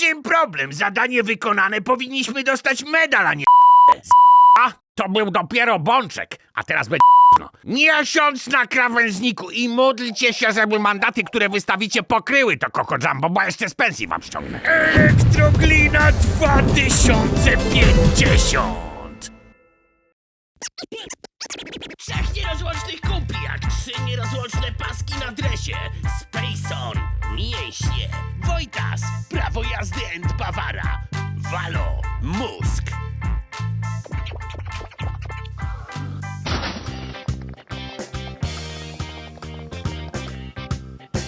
czym problem? Zadanie wykonane, powinniśmy dostać medal, a nie A, to był dopiero bączek, a teraz będzie no. Miesiąc na krawężniku i módlcie się, żeby mandaty, które wystawicie, pokryły to Koko Jumbo, bo jeszcze z pensji wam ściągnę. Elektroglina 2050! Trzech nierozłącznych kumpli, jak trzy nierozłączne paski na dresie. Spacon, mięśnie. Wojtas, prawo jazdy and Bawara. Walo, mózg.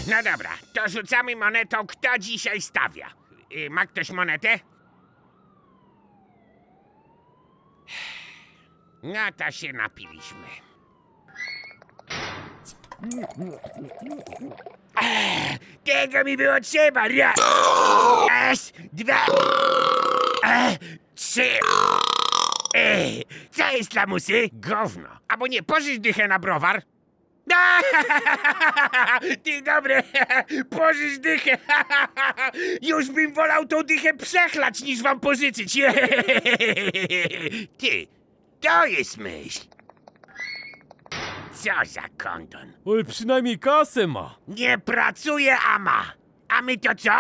No dobra, to rzucamy monetą, kto dzisiaj stawia. Y, Ma ktoś monetę? No to się napiliśmy. Tego mi było trzeba. Raz, dwa, ech, trzy. Ej, co jest lamusy? Gówno. Albo nie, pożycz dychę na browar. Ty dobre, pożycz dychę. Już bym wolał tą dychę przechlać, niż wam pożyczyć. Ty, to jest myśl. Co za kondon. Ale przynajmniej kasę ma. Nie pracuje, ama. A my to co?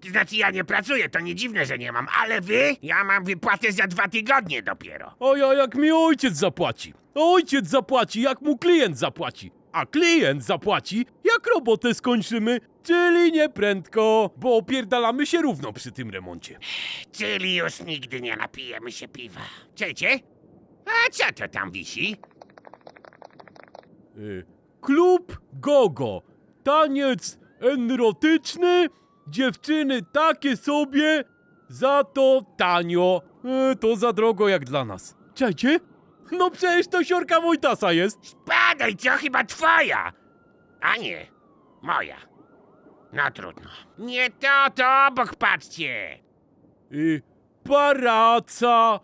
To znaczy ja nie pracuję, to nie dziwne, że nie mam, ale wy? Ja mam wypłatę za dwa tygodnie dopiero. A ja jak mi ojciec zapłaci. Ojciec zapłaci, jak mu klient zapłaci. A klient zapłaci, jak robotę skończymy. Czyli nie prędko, bo opierdalamy się równo przy tym remoncie. Czyli już nigdy nie napijemy się piwa. Czecie? A co to tam wisi? Y, Klub Gogo. Taniec erotyczny. Dziewczyny takie sobie. Za to tanio. Y, To za drogo jak dla nas. Czajcie? No przecież to siorka Wojtasa jest. Spadaj, co chyba twoja? A nie, moja. No trudno. Nie to, to obok patrzcie. Y, Paraca.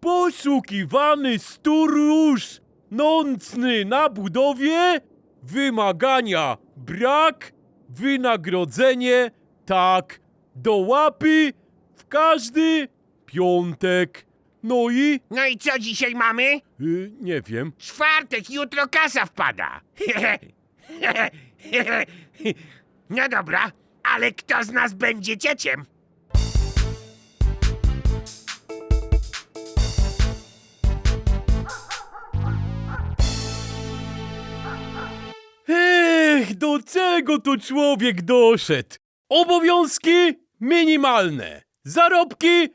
Poszukiwany stróż. Nocny na budowie. Wymagania brak. Wynagrodzenie tak. Do łapy w każdy piątek. No i No i co dzisiaj mamy? y, nie wiem. Czwartek, jutro kasa wpada. No dobra, ale kto z nas będzie cieciem? Do czego to człowiek doszedł? Obowiązki minimalne, zarobki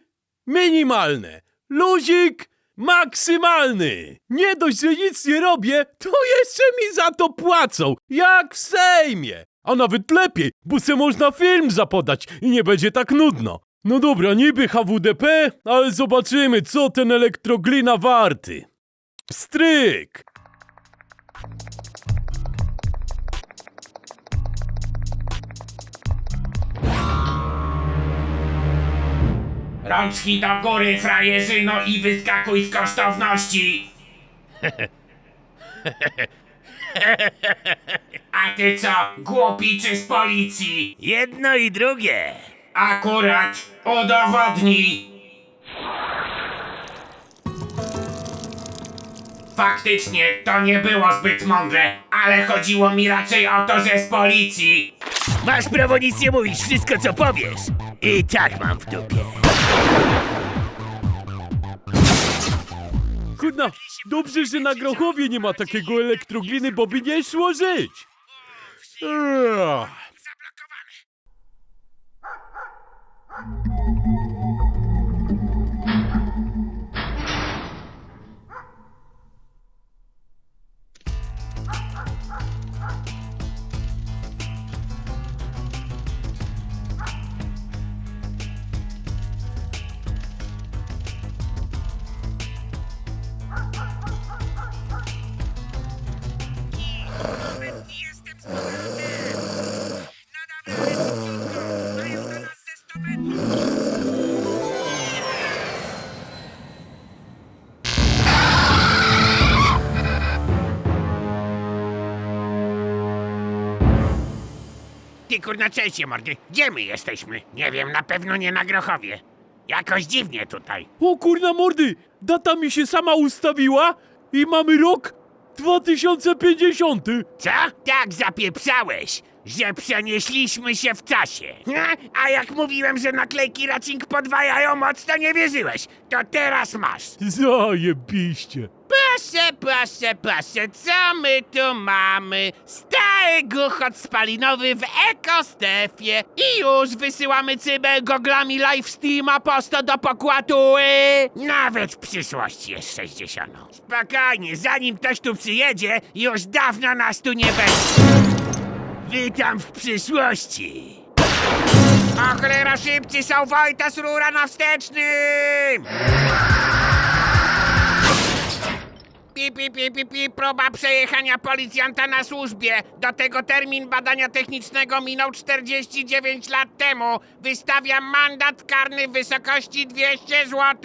minimalne, luzik maksymalny. Nie dość, że nic nie robię, to jeszcze mi za to płacą, jak w Sejmie. A nawet lepiej, bo se można film zapodać i nie będzie tak nudno. No dobra, niby HWDP, ale zobaczymy, co ten elektroglina warty. Pstryk! Rączki do góry, frajerzyno i wyskakuj z kosztowności! A ty co, głupi czy z policji? Jedno i drugie. Akurat udowodnij. Faktycznie, to nie było zbyt mądre, ale chodziło mi raczej o to, że z policji. Masz prawo nic nie mówić, wszystko co powiesz. I tak mam w dupie. Kurna, dobrze, że na Grochowie nie ma takiego elektrogliny, bo by nie szło żyć. Ty kurna, cześć, mordy. Gdzie my jesteśmy? Nie wiem, na pewno nie na Grochowie. Jakoś dziwnie tutaj. O kurna mordy, data mi się sama ustawiła i mamy rok 2050. Co? Tak zapieprzałeś, że przenieśliśmy się w czasie. Ha? A jak mówiłem, że naklejki Racing podwajają moc, to nie wierzyłeś. To teraz masz. Zajebiście. Proszę, proszę, proszę, co my tu mamy? Stały głuchot spalinowy w ekostefie i już wysyłamy cybel goglami livestreama prosto do pokładu. y, Nawet w przyszłości jest 60. Spokojnie, zanim ktoś tu przyjedzie, już dawno nas tu nie będzie. Witam w przyszłości. O cholera, szybcy są Wojta z rura na wstecznym! Pi, pi, pi, próba przejechania policjanta na służbie. Do tego termin badania technicznego minął 49 lat temu. Wystawiam mandat karny w wysokości 200 zł.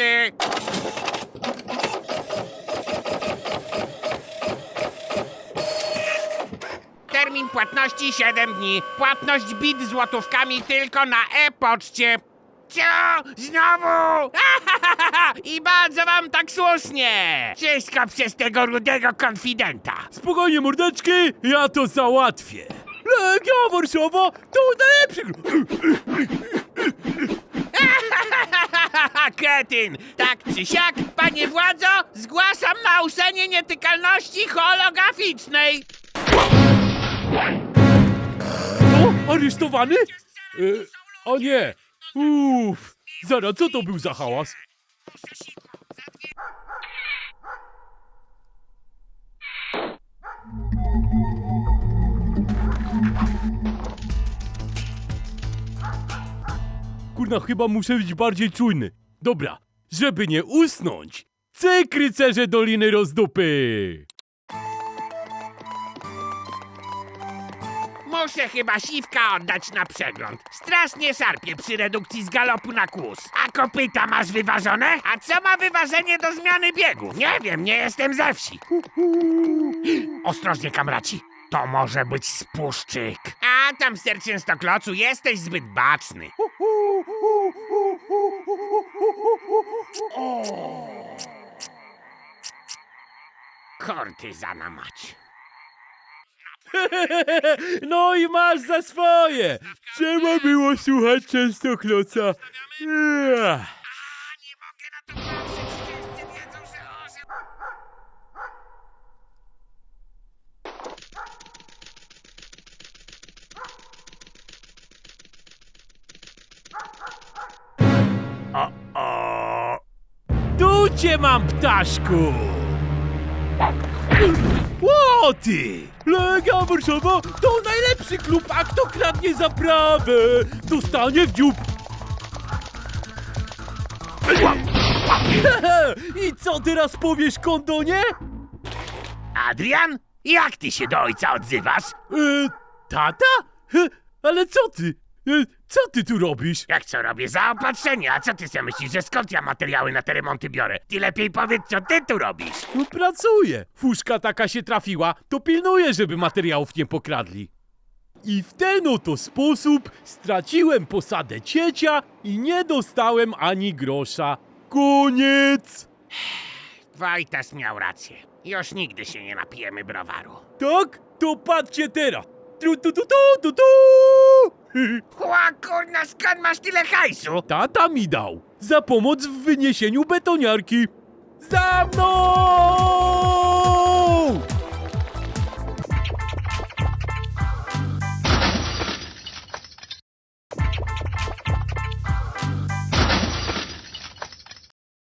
Termin płatności 7 dni. Płatność bit złotówkami tylko na e-poczcie. Co? Znowu? I bardzo wam tak słusznie! Wszystko przez tego rudego konfidenta. Spokojnie mordeczki, ja to załatwię. Legia Warszawa to najlepszy. Kretyn! Tak czy siak, panie władzo, zgłaszam naruszenie nietykalności holograficznej. O, aresztowany? E, o nie. Uff. Zara, co to był za hałas? Kurna, chyba muszę być bardziej czujny. Dobra, żeby nie usnąć, cyk rycerze Doliny Rozdupy! Muszę chyba siwka oddać na przegląd. Strasznie szarpie przy redukcji z galopu na kłus. A kopyta masz wyważone? A co ma wyważenie do zmiany biegu? Nie wiem, nie jestem ze wsi. Ostrożnie, kamraci. To może być spuszczyk. A tam, ser Częstoklocu, jesteś zbyt baczny. Kortyzana mać. No i masz za swoje! Trzeba było słuchać Częstokroca. Ech. Tu cię mam, ptaszku! Legia Warszawa to najlepszy klub, a kto kradnie zaprawę, dostanie w dziób! I co teraz powiesz, kondonie? Adrian, jak ty się do ojca odzywasz? E, tata? E, ale co ty? E, co ty tu robisz? Jak co robię? Zaopatrzenie, a co ty sobie myślisz, że skąd ja materiały na te remonty biorę? Ty lepiej powiedz, co ty tu robisz. No pracuję. Fuszka taka się trafiła, to pilnuję, żeby materiałów nie pokradli. I w ten oto sposób straciłem posadę ciecia i nie dostałem ani grosza. Koniec! Wojtas miał rację. Już nigdy się nie napijemy browaru. Tak? To patrzcie teraz. Tru, tu, tu, tu, tu, tu. Chła, kurna, skąd masz tyle hajsu? Tata mi dał za pomoc w wyniesieniu betoniarki. Za mną!